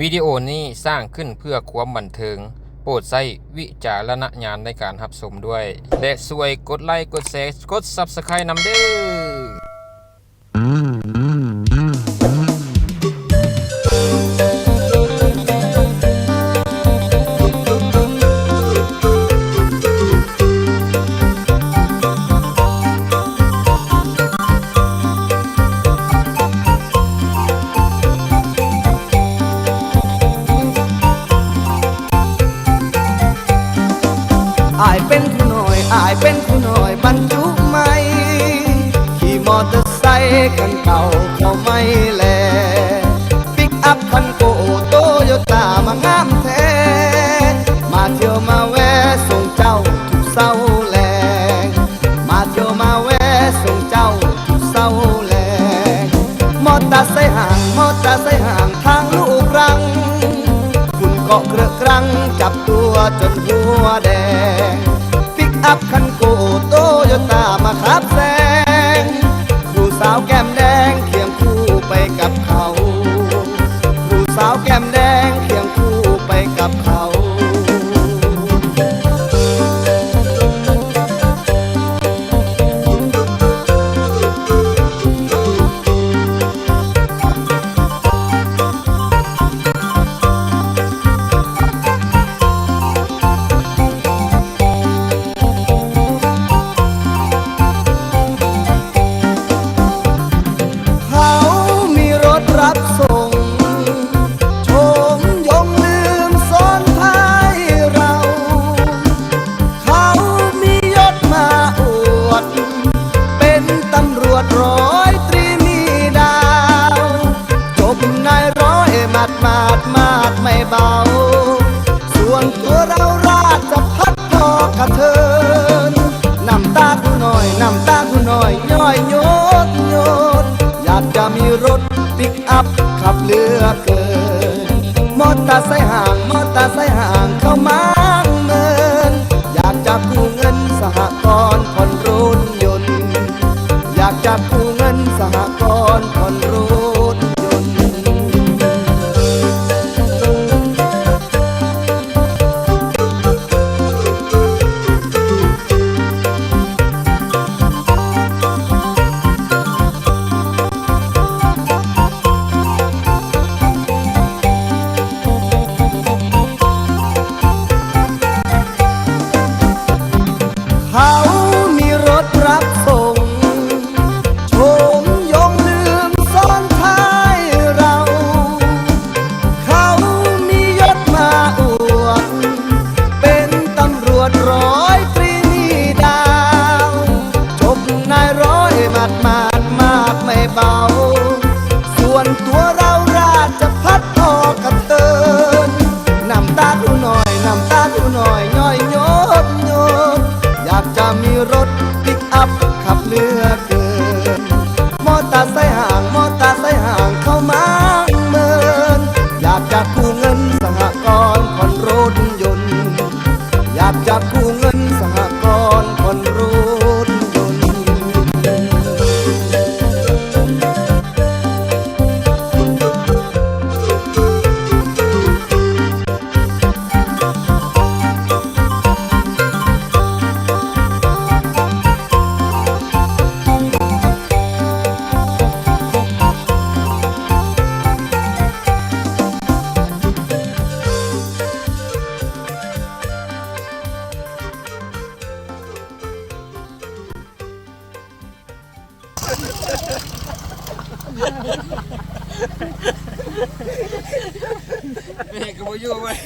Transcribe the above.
วิดีโอนี้สร้างขึ้นเพื่อความบันเทิง โปรดใช้วิจารณญาณในการรับชมด้วย และช่วยกดไลค์กดแชร์กด Subscribe นำเด้อ อายเป็นผู้น้อยอายเป็นผู้น้อยบรรจุไม่ขี่มอเตอร์ไซค์คันเก่าเขาไม่แลปิกอัพคันโกโตโยต้ามางามแท้มาเที่ยวมาแวะส่งเจ้าทุกเศร้าแลงมาเที่ยวมาแวะส่งเจ้าทุกเศร้าแลงมอเตอร์ไซค์ห่า จับตัวจนหัวแดงปิกอัพคัน ดร้อยตรีมีดาวจบนายร้อยมาดมาดมาดไม่เบา ส่วนตัวเราราชพัดพอกระเทินน้ำตากูหน่อยน้ำตากูหน่อยย่อยโยดโยดอยากจะมีรถปิกอัพขับเรือเกิน ก อย เฮ้ยกูบ่อยู่เว้ย